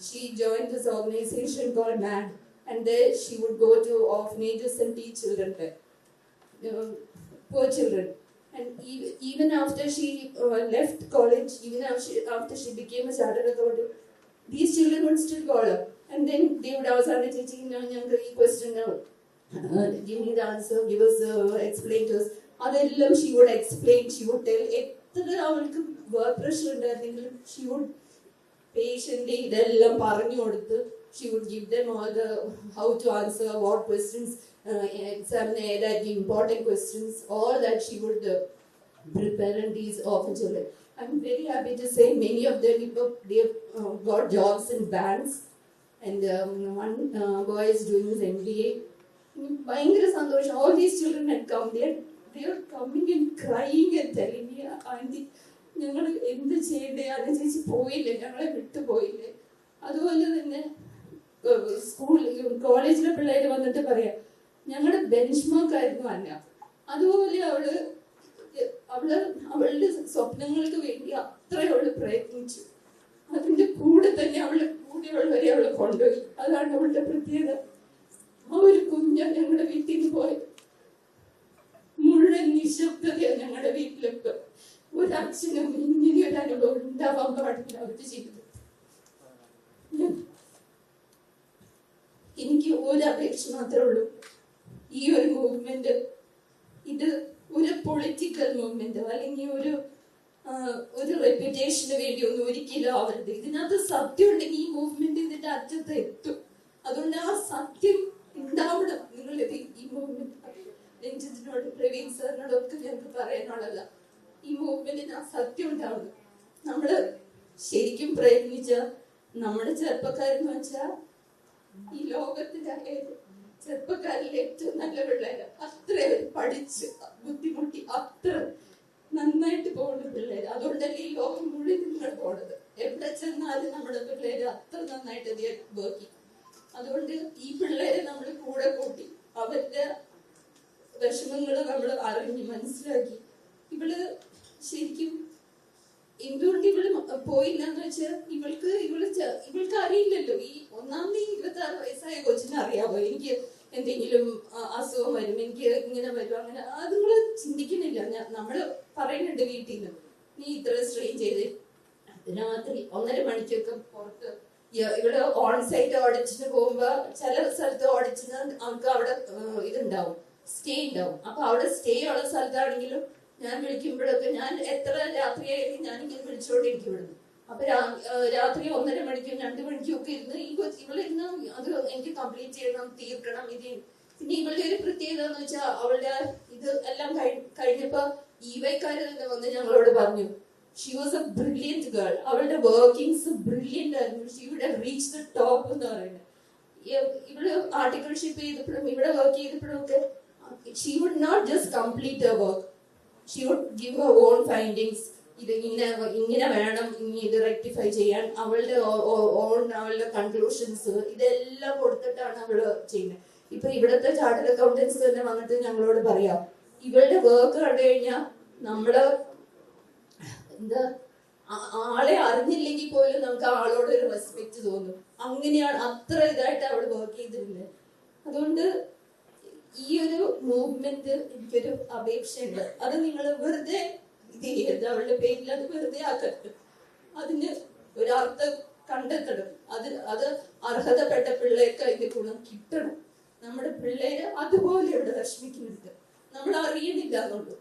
she joined this organization called MAD, and there she would go to orphanages and teach children there, uh, poor children. And even, even after she uh, left college, even after she, after she became a chartered accountant, these children would still call her. And then they would ask her, Chichi, ഞങ്ങൾക്ക് ഈ question give me the answer, give us, uh, explain to us. അതെല്ലാം she would explain she would tell എത്ര അവൾക്ക് work pressure ഉണ്ടായിരുന്നെങ്കിലും she would patient ഇതെല്ലാം പറഞ്ഞു കൊടുത്ത് she would give them all the how to answer what questions എക്സാമിന് ഏതായിരിക്കും important questions all that she would prepare and these orphan children. I'm very happy to say many of them they've uh, got jobs in banks and um, one uh, boy is doing his MBA. ഭയങ്കര സന്തോഷം all these children had come there they are coming and crying and telling me aunty ഞങ്ങൾ എന്ത് ചെയ്യണ്ടേ? അത് ചേച്ചി പോയില്ലേ? ഞങ്ങളെ വിട്ടു പോയില്ലേ? അതുപോലെ തന്നെ സ്കൂൾ കോളേജിലെ പിള്ളേർ വന്നിട്ട് പറയാം ഞങ്ങളുടെ ബെഞ്ച് മാർക്ക് ആയിരുന്നു അന്ന അതുപോലെ അവൾ അവൾ അവളുടെ സ്വപ്നങ്ങൾക്ക് വേണ്ടി അത്രേ അവൾ പ്രയത്നിച്ചു. അതിന്റെ കൂടെ തന്നെ അവൾ കൂടെയുള്ളവരെ അവൾ കൊണ്ടുപോയി. അതാണ് അവളുടെ പ്രത്യേകത. ആ ഒരു കുഞ്ഞ ഞങ്ങളുടെ വീട്ടിൽ നിന്ന് പോയത് മുഴുവൻ നിശബ്ദതയാണ് ഞങ്ങളുടെ വീട്ടിലൊക്കെ ഒരച്ഛനും ഇങ്ങനെ ഒരു അനുഭവം ഉണ്ടാവാൻ പാടില്ല അവരുടെ ജീവിതത്തിൽ എനിക്ക് ഒരു അപേക്ഷ മാത്രമേ ഉള്ളൂ. ഈ ഒരു മൂവ്മെന്റ് ഇത് ഒരു പൊളിറ്റിക്കൽ മൂവ്മെന്റ് അല്ലെങ്കിൽ ഒരു ഒരു റെപ്യൂട്ടേഷന് വേണ്ടി ഒന്നും ഒരിക്കലും ആവരുത്. ഇതിനകത്ത് സത്യം ഉണ്ടെങ്കിൽ ഈ മൂവ്മെന്റ് ഇതിന്റെ അറ്റത്ത് എത്തും. അതുകൊണ്ട് ആ സത്യം ഉണ്ടാവണം. നിങ്ങളിത് ഈ മൂവ്മെന്റ് രഞ്ജിത്തിനോട് പ്രവീൺ സാറിനോടൊക്കെ ഞങ്ങൾക്ക് പറയാനുള്ളതല്ല ഈ മൂവ്മെന്റിന് ആ സത്യം ഉണ്ടാവുന്നു. നമ്മൾ ശരിക്കും പ്രയത്നിച്ച നമ്മുടെ ചെറുപ്പക്കാരെന്ന് വെച്ചാൽ ഈ ലോകത്തിന്റെ ചെറുപ്പക്കാരിൽ ഏറ്റവും നല്ല പിള്ളേര്. അത്ര പഠിച്ച് ബുദ്ധിമുട്ടി അത്ര നന്നായിട്ട് പോകുന്ന പിള്ളേര്. അതുകൊണ്ടല്ലേ ഈ ലോകം മുഴുവൻ നിങ്ങൾ പോണത്. എവിടെ ചെന്നാലും നമ്മുടെ പിള്ളേര് അത്ര നന്നായിട്ട് വർക്ക് അതുകൊണ്ട് ഈ പിള്ളേരെ നമ്മൾ കൂടെ കൂട്ടി അവരുടെ വിഷമങ്ങൾ നമ്മൾ അറിഞ്ഞ് മനസ്സിലാക്കി. ഇവൾ ശരിക്കും എന്തുകൊണ്ട് ഇവൾ പോയില്ല എന്ന് വെച്ചാൽ ഇവൾക്ക് ഇവൾ ഇവൾക്ക് അറിയില്ലല്ലോ. ഈ ഒന്നാമത് ഈ ഇരുപത്തി ആറ് വയസ്സായ കൊച്ചിനെ അറിയാവോ? എനിക്ക് എന്തെങ്കിലും അസുഖം വരും എനിക്ക് ഇങ്ങനെ വരും അങ്ങനെ അത് നമ്മൾ ചിന്തിക്കുന്നില്ല. നമ്മൾ പറയുന്നുണ്ട് വീട്ടിൽ നിന്ന് നീ ഇത്ര സ്ട്രെയിൻ ചെയ്ത് രാത്രി ഒന്നര മണിക്കൊക്കെ പുറത്ത് ഇവിടെ ഓൺ സൈറ്റ് ഓടിച്ചിട്ട് പോകുമ്പോ ചില സ്ഥലത്ത് ഓഡിറ്റിന് അവർക്ക് അവിടെ ഇതുണ്ടാവും സ്റ്റേ ഉണ്ടാവും. അപ്പൊ അവിടെ സ്റ്റേ ഉള്ള സ്ഥലത്താണെങ്കിലും ഞാൻ വിളിക്കുമ്പോഴൊക്കെ ഞാൻ എത്ര രാത്രിയായാലും ഞാൻ ഇങ്ങനെ വിളിച്ചുകൊണ്ടിരിക്കും ഇവിടുന്ന് അപ്പൊ രാത്രി ഒന്നര മണിക്കും രണ്ടു മണിക്കും ഒക്കെ ഇരുന്ന് ഈ ഇവളിരുന്ന് അത് എനിക്ക് കംപ്ലീറ്റ് ചെയ്യണം തീർക്കണം ഇത് പിന്നെ ഇവളുടെ ഒരു പ്രത്യേകത എന്ന് വെച്ചാൽ അവളുടെ ഇത് എല്ലാം കഴി- കഴിഞ്ഞപ്പോ ഈവൈക്കാര് വൈക്കാര് തന്നെ വന്ന് ഞങ്ങളോട് പറഞ്ഞു she was a brilliant girl അവളുടെ വർക്കിംഗ്സ് ബ്രില്യന്റ് ആയിരുന്നു. ഷി റീച്ച് ദ ടോപ്പ് എന്ന് പറയുന്നത്. ഇവൾ ആർട്ടിക്കിൾഷിപ്പ് ചെയ്തപ്പോഴും ഇവിടെ വർക്ക് ചെയ്തപ്പോഴും ഒക്കെ she would not just complete a work she would give her own findings ഇത് ഇങ്ങനെ ഇങ്ങനെ വേണം ഇനി ഇത് റെക്ടിഫൈ ചെയ്യാൻ. അവളുടെ ഓൺ അവളുടെ കൺക്ലൂഷൻസ് ഇതെല്ലാം കൊടുത്തിട്ടാണ് അവൾ ചെയ്യുന്നത് ഇപ്പൊ ഇവിടുത്തെ ചാർട്ടേഡ് അക്കൗണ്ടൻസ് തന്നെ വന്നിട്ട് ഞങ്ങളോട് പറയാം ഇവളുടെ വർക്ക് കണ്ടു കഴിഞ്ഞാൽ നമ്മൾ എന്താ ആളെ അറിഞ്ഞില്ലെങ്കിൽ പോലും നമുക്ക് ആളോട് ഒരു റെസ്പെക്ട് തോന്നും. അങ്ങനെയാണ് അത്ര ഇതായിട്ട് അവൾ വർക്ക് ചെയ്തിട്ടുണ്ട് അതുകൊണ്ട് ഒരു മൂവ്മെന്റ് എനിക്കൊരു അപേക്ഷയുണ്ട്. അത് നിങ്ങൾ വെറുതെ ഇത് ചെയ്യരുത്. അവളുടെ പേരിൽ അത് വെറുതെ ആക്കരുത്. അതിന് ഒരർത്ഥം കണ്ടെത്തണം. അത് അത് അർഹതപ്പെട്ട പിള്ളേർക്ക് അതിന്റെ ഗുണം കിട്ടണം. നമ്മുടെ പിള്ളേര് അതുപോലെ ഇവിടെ വിഷമിക്കുന്നുണ്ട്. നമ്മൾ അറിയുന്നില്ല എന്നുള്ളൂ.